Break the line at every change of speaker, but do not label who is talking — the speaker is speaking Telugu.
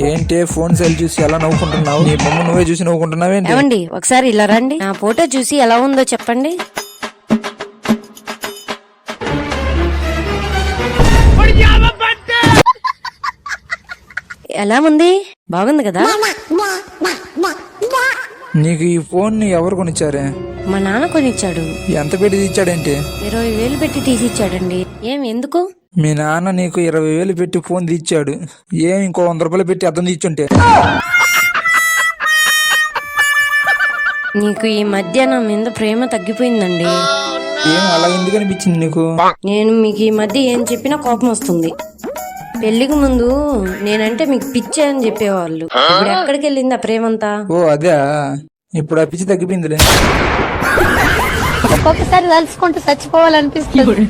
ఏంటే? ఫోన్ సెల్ చూసి ఎలా నవ్వుకుంటున్నావు? నీ బొమ్మ నువ్వే చూసి నవ్వుకుంటున్నావేంటి?
ఏమండి ఒకసారి ఇలా రండి. నా ఫోటో చూసి ఎలా ఉందో చెప్పండి. ఎలా ఉంది? బాగుంది కదా?
నీకు ఈ ఫోన్ని ఎవరు కొనిచ్చారే?
మా నాన్న కొనిచ్చాడు.
ఎంత పెట్టి ఇచ్చాడేంటి
ఇరవై వేలు పెట్టి తీసిచ్చాడండి. ఏం ఎందుకు?
మీ నాన్న నీకు ఇరవై వేలు పెట్టి ఫోన్ తీచ్చాడు ఏం ఇంకో వంద రూపాయలు పెట్టి అర్థం తీర్చుంటే?
నీకు ఈ మధ్య నా మీద ప్రేమ తగ్గిపోయిందండి.
ఏం అలా ఎందుకు అనిపించింది నీకు?
నేను మీకు ఈ మధ్య ఏం చెప్పినా కోపం వస్తుంది. పెళ్ళికి ముందు నేనంటే మీకు పిచ్చే అని చెప్పేవాళ్ళు. ఇప్పుడు ఎక్కడికి వెళ్ళింది ఆ ప్రేమంతా?
ఓ అదే. ఇప్పుడు ఆ పిచ్చి తగ్గిపోయిందిలే.
ఒక్కొక్కసారి తలుచుకుంటూ చచ్చిపోవాలనిపిస్తుంది.